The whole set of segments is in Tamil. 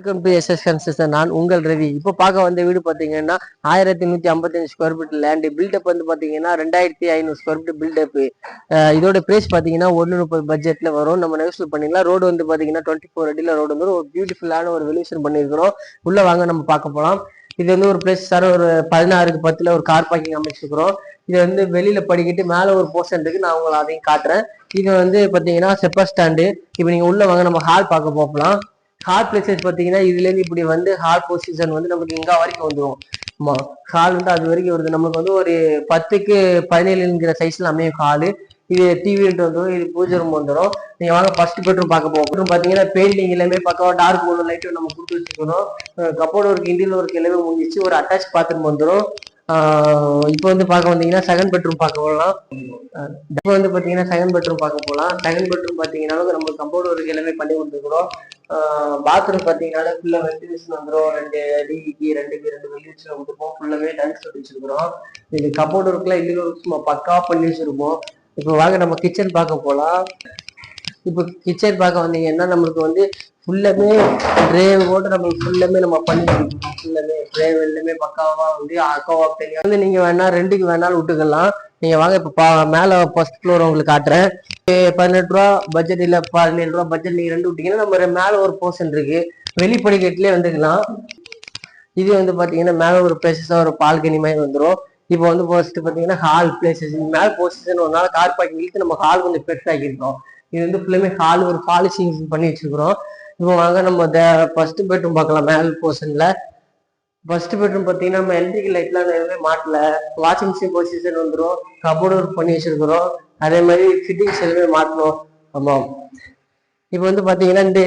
வெல்கம் டு எஸ்எஸ் கன்ஸ்ட்ரக்ஷன் நான் உங்கள் ரவி. இப்போ பார்க்க வந்த வீடு பார்த்தீங்கன்னா ஆயிரத்தி நூற்றி ஐம்பத்தஞ்சு ஸ்கொயர் ஃபீட் லேண்டு பில்டப் வந்து பார்த்தீங்கன்னா ரெண்டாயிரத்தி ஐநூறு ஸ்கொயர் ஃபீட் பில்டப் இதோட பிரைஸ் பார்த்தீங்கன்னா ஒன்று முப்பது பட்ஜெட்டில் வரும். நம்ம நெகோசியேட் பண்ணிக்கலாம் ரோடு வந்து பார்த்தீங்கன்னா டுவெண்ட்டி ஃபோர் அடியில் ரோடு வந்து ஒரு பியூட்டிஃபுல்லான ஒரு வெளியூஷன் பண்ணியிருக்கிறோம். உள்ளே வாங்க நம்ம பார்க்க போகலாம் இது வந்து ஒரு பிளேஸ் சார் ஒரு பதினாறுக்கு பத்தில் ஒரு கார் பார்க்கிங் அமைச்சிருக்கிறோம். இது வந்து வெளியில் படிக்கிட்டு மேலே ஒரு போர்ஷன் இருக்கு. நான் உங்களை அதையும் காட்டுறேன். இது வந்து பார்த்தீங்கன்னா செப்பர் ஸ்டாண்டு இப்போ நீங்கள் உள்ளே வாங்க நம்ம ஹால் பார்க்க போகலாம். ஹார்ட் பிளேசஸ் பார்த்தீங்கன்னா இதுலேருந்து இப்படி வந்து ஹார்ட் பொசிஷன் வந்து நமக்கு இங்கே வரைக்கும் வந்துடும் ஆமா ஹால் வந்து அது வரைக்கும் வருது. நமக்கு வந்து ஒரு பத்துக்கு பதினேழுங்கிற சைஸ்ல அமையும் ஹாலு இது டிவி வந்துடும் இது பூஜை ரூம் வந்துடும் நீங்க வாங்க ஃபர்ஸ்ட் பெட்ரூம் பார்க்க போகும் பெட்ரூம் பார்த்தீங்கன்னா பெயிண்டிங் எல்லாமே பக்கம் டார்க் ப்ளூ லைட்டும் நம்ம கொடுத்து வச்சுக்கணும். கப்போர்டு ஒர்க் இன்டீரியர் ஒர்க் எல்லாமே முடிஞ்சிச்சு. ஒரு அட்டாச் பாத்ரூம் வந்துடும் இப்போ வந்து பார்க்க வந்தீங்கன்னா செகண்ட் பெட்ரூம் பார்க்க போகலாம். இப்போ வந்து பார்த்தீங்கன்னா செகண்ட் பெட்ரூம் பார்க்க போகலாம். செகண்ட் பெட்ரூம் பார்த்தீங்கன்னாலும் நம்ம கம்பவுண்ட் ஒர்க் எல்லாமே பண்ணி கொடுத்துருக்குறோம் பாத்ரூம் பார்த்தீங்கன்னா ஃபுல்லாக வென்டிலேஷன் வந்துடும் ரெண்டு அடிக்கு ரெண்டுக்கு ரெண்டு வெண்டிலேஷன் வந்துருப்போம் ஃபுல்லாவே டைல்ஸ் கட்டி வச்சிருக்கிறோம். இது கப்போர்ட் ஒர்க்லாம் இல்லைன்னு சும்மா பக்காவாக பண்ணி வச்சிருப்போம். இப்போ வாங்க நம்ம கிச்சன் பார்க்க போகலாம் இப்போ கிச்சன் பார்க்க வந்தீங்கன்னா நம்மளுக்கு வந்து ஃபுல்லாமே ட்ரேவ் போட்டு நம்ம ஃபுல்லாமே நம்ம பண்ணி கொடுத்துருக்கோம் ஃபுல்லாமே ட்ரேவ் எல்லாமே பக்காவா வந்து அக்காவாக தெரியும் வந்து நீங்க வேணா ரெண்டுக்கு வேணாலும் விட்டுக்கலாம். நீங்க வாங்க இப்போ பா மேலே ஃபர்ஸ்ட் ஃப்ளோர் உங்களுக்கு காட்டுறேன். பதினெட்டு ரூபா பட்ஜெட் இல்ல பதினேழு ரூபா பட்ஜெட் நீங்க ரெண்டு விட்டீங்கன்னா நம்ம மேலே மேல ஒரு போர்ஷன் இருக்கு. வெளிப்படிக்கட்டுலேயே வந்துக்கலாம். இது வந்து பாத்தீங்கன்னா மேல ஒரு பிளேசஸா ஒரு பால்கனி மாதிரி வந்துடும் இப்போ வந்து ஃபர்ஸ்ட் பாத்தீங்கன்னா ஹால் பிளேசஸ் மேல போர்ஷன் ஒரு நாள் கார் பார்க்கிங் இழுத்து நம்ம ஹால் கொஞ்சம் பெருசாக்கியிருக்கோம் இது வந்து ஃபுல்லுமே ஹால் ஒரு பாலிசிங் பண்ணி வச்சிருக்கிறோம். இப்போ வாங்க நம்ம ஃபர்ஸ்ட் பெட்ரூம் பார்க்கலாம். மேல் போர்ஷன்ல ஃபர்ஸ்ட் பெட்ரூம் பார்த்தீங்கன்னா நம்ம எலக்ட்ரிக்கல் லைட்லாம் எதுவுமே மாட்டல. வாஷிங் மிஷின் பொசிஷன் வந்துடும் கபோர்டு ஒர்க் பண்ணி வச்சிருக்கிறோம். அதே மாதிரி ஃபிட்டிங்ஸ் எதுவுமே மாட்டணும். ஆமாம் இப்போ வந்து பார்த்தீங்கன்னா இந்த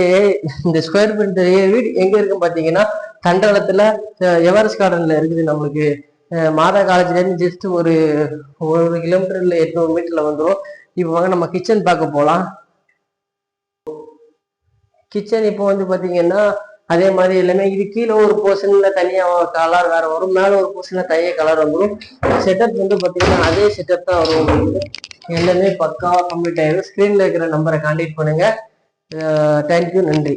இந்த ஸ்கொயர் ஃபீட் இந்த வீடு எங்கே இருக்குன்னு பார்த்தீங்கன்னா தண்டலத்தில் எவரெஸ்ட் கார்டனில் இருக்குது நம்மளுக்கு. மாதா காலேஜ்லேருந்து ஜஸ்ட் ஒரு ஒரு கிலோமீட்டர் இல்லை எட்நூறு மீட்டரில் வந்துடும் இப்போ வாங்க நம்ம கிச்சன் பார்க்க போகலாம் கிச்சன் இப்போ வந்து பார்த்தீங்கன்னா அதே மாதிரி எல்லாமே இது கீழே ஒரு போர்ஷன்ல தனியா கலர் வேற வரும். மேல ஒரு போர்ஷன்ல தைய கலர் வந்துடும் செட்டப் வந்து பாத்தீங்கன்னா அதே செட்டப் தான் வரும் உங்களுக்கு. எல்லாமே பக்காவா கம்ப்ளீட் ஆயிடும். ஸ்கிரீன்ல இருக்கிற நம்பரை கான்டாக்ட் பண்ணுங்க. தேங்க்யூ நன்றி.